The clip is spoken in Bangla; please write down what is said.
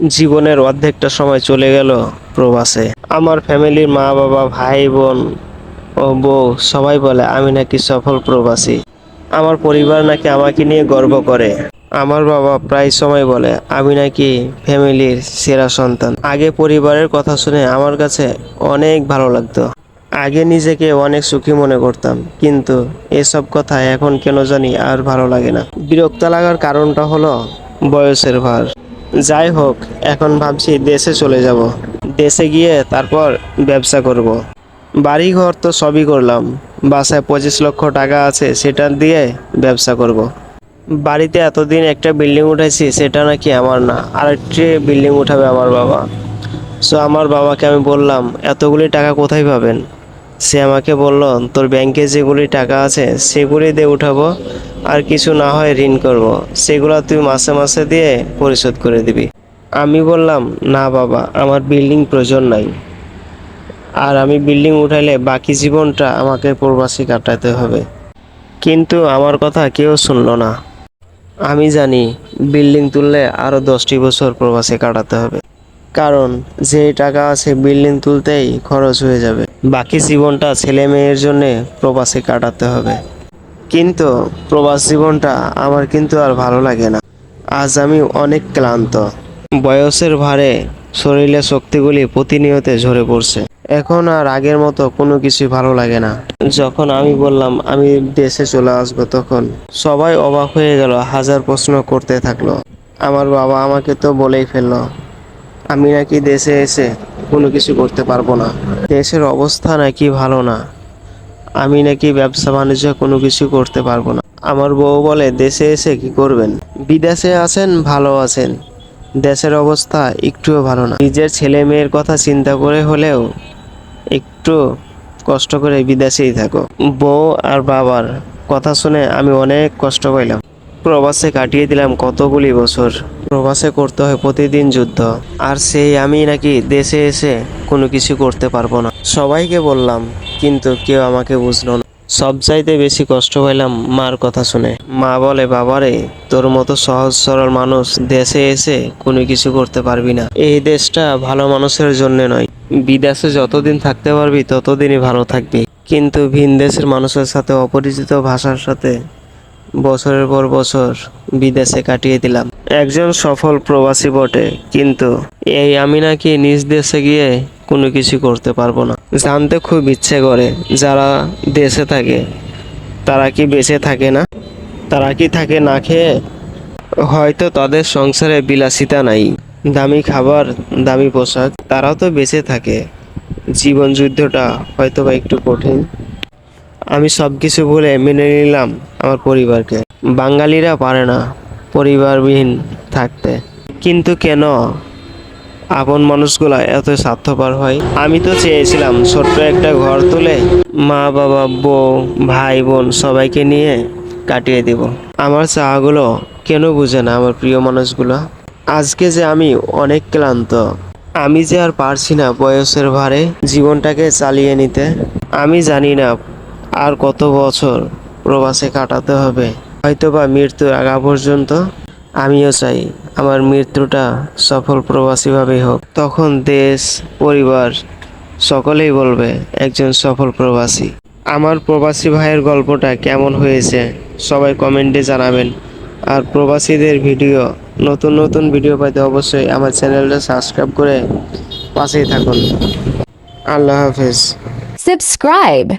জীবনের অর্ধেকটা সময় চলে গেল প্রবাসে। আমার ফ্যামিলির মা বাবা, ভাই বোন ও বউ সবাই বলে, আমি নাকি সফল প্রবাসী। আমার পরিবার নাকি আমাকে নিয়ে গর্ব করে। আমার বাবা প্রায় সময় বলে, আমি নাকি ফ্যামিলির সেরা সন্তান। আগে পরিবারের কথা শুনে আমার কাছে অনেক ভালো লাগতো। আগে নিজেকে অনেক সুখী মনে করতাম, কিন্তু এসব কথা এখন কেন জানি আর ভালো লাগে না। বিরক্ত লাগার কারণটা হলো বয়সের ভার। যাই হোক, এখন ভাবছি দেশে চলে যাব। দেশে গিয়ে তারপর ব্যবসা করব। বাড়ি ঘর তো সবই করলাম। বাসায় পঁচিশ লক্ষ টাকা আছে, সেটা দিয়ে ব্যবসা করব। বাড়িতে এতদিন একটা বিল্ডিং উঠেছি সেটা নাকি আমার না। আরেকটি বিল্ডিং উঠাবে আমার বাবা। সো আমার বাবাকে আমি বললাম, এতগুলি টাকা কোথায় পাবেন? সে আমাকে বলল, তোর ব্যাংকে যেগুলি টাকা আছে, সেগুলি দিয়ে উঠাবো। আর কিছু না হয় ঋণ করব। সেগুলো তুই মাসে মাসে দিয়ে পরিশোধ করে দিবি। আমি বললাম, না বাবা, আমার বিল্ডিং প্রয়োজন নাই। আর আমি বিল্ডিং উঠাইলে বাকি জীবনটা আমাকে প্রবাসী কাটাতে হবে। কিন্তু আমার কথা কেউ শুনলো না। আমি জানি, বিল্ডিং তুললে আরও দশটি বছর প্রবাসে কাটাতে হবে। কারণ, যে টাকা আছে বিল্ডিং তুলতেই খরচ হয়ে যাবে। বাকি জীবনটা ছেলে মেয়ের জন্যে প্রবাসে কাটাতে হবে। কিন্তু প্রবাস জীবনটা আমার কিন্তু আর ভালো লাগে না। আজ আমি অনেক ক্লান্ত। বয়সের ভারে শরীরে শক্তিগুলি প্রতিনিয়ত ঝরে পড়ছে। এখন আর আগের মতো কোনো কিছু ভালো লাগে না। যখন আমি বললাম, আমি দেশে চলে আসব, তখন সবাই অবাক হয়ে গেল, হাজার প্রশ্ন করতে থাকল। আমার বাবা আমাকে তো বলেই ফেলল, আমি নাকি দেশে এসে কোনো কিছু করতে পারব না। দেশের অবস্থা নাকি ভালো না। আমি নাকি ব্যবসা বাণিজ্য কোনো কিছু করতে পারব না। আমার বউ বলে, দেশে এসে কি করবেন? বিদেশে আছেন, ভালো আছেন। দেশের অবস্থা একটুও ভালো না। নিজের ছেলে মেয়ের কথা চিন্তা করে হলেও একটু কষ্ট করে বিদেশেই থাকো। বউ আর বাবার কথা শুনে আমি অনেক কষ্ট পাইলাম। প্রবাসে কাটিয়ে দিলাম কতগুলি বছর। প্রবাসে করতে হয় প্রতিদিন যুদ্ধ। আর সেই আমি নাকি দেশে এসে কোনো কিছু করতে পারব না। সবাইকে বললাম, কিন্তু কেউ আমাকে বুঝলো না। সবচাইতে বেশি কষ্ট পাইলাম মার কথা শুনে। মা বলে, বাবারে, তোর মতো সহজ সরল মানুষ দেশে এসে কোনো কিছু করতে পারবি না। এই দেশটা ভালো মানুষের জন্য নয়। বিদেশে যতদিন থাকতে পারবি, ততদিনই ভালো থাকবি। কিন্তু ভিন দেশের মানুষের সাথে অপরিচিত ভাষার সাথে বছরের পর বছর বিদেশে কাটিয়ে দিলাম। একজন সফল প্রবাসী বটে, কিন্তু এই আমি নাকি নিজ দেশে গিয়ে কোনো কিছু করতে পারব না। জানতে খুব ইচ্ছে করে যারা দেশে থাকে, তারা কি বেঁচে থাকে না? তারা কি থাকে না খেয়ে? হয়তো তাদের সংসারে বিলাসিতা নাই। দামি খাবার, দামি পোশাক, তারাও তো বেঁচে থাকে। জীবন যুদ্ধটা হয়তো বা একটু কঠিন। আমি সব কিছু ভুলে মেনে নিলাম আমার পরিবারকে। বাঙালিরা পারে না পরিবারবিহীন থাকতে। কিন্তু কেন আপন মানুষগুলা এত স্বার্থপর হয়। আমি তো চেয়েছিলাম ছোট্ট একটা ঘর তুলে মা, বাবা, বউ, ভাই, বোন সবাইকে নিয়ে কাটিয়ে দিব। আমার চাওয়াগুলো কেন বুঝে না আমার প্রিয় মানুষগুলো? আজকে যে আমি অনেক ক্লান্ত, আমি যে আর পারছি না বয়সের ভারে জীবনটাকে চালিয়ে নিতে, আমি জানি না আর কত বছর প্রবাসে কাটাতে হবে। হয়তোবা মৃত্যুর আগা পর্যন্ত আমিও চাই আমার মৃত্যুটা সফল প্রবাসীভাবেই হোক। তখন দেশ, পরিবার সকলেই বলবে, একজন সফল প্রবাসী। আমার প্রবাসী ভাইয়ের গল্পটা কেমন হয়েছে, সবাই কমেন্টে জানাবেন। আর প্রবাসীদের ভিডিও, নতুন নতুন ভিডিও পাইতে অবশ্যই আমার চ্যানেলটা সাবস্ক্রাইব করে পাশেই থাকুন। আল্লাহ হাফেজ। Subscribe.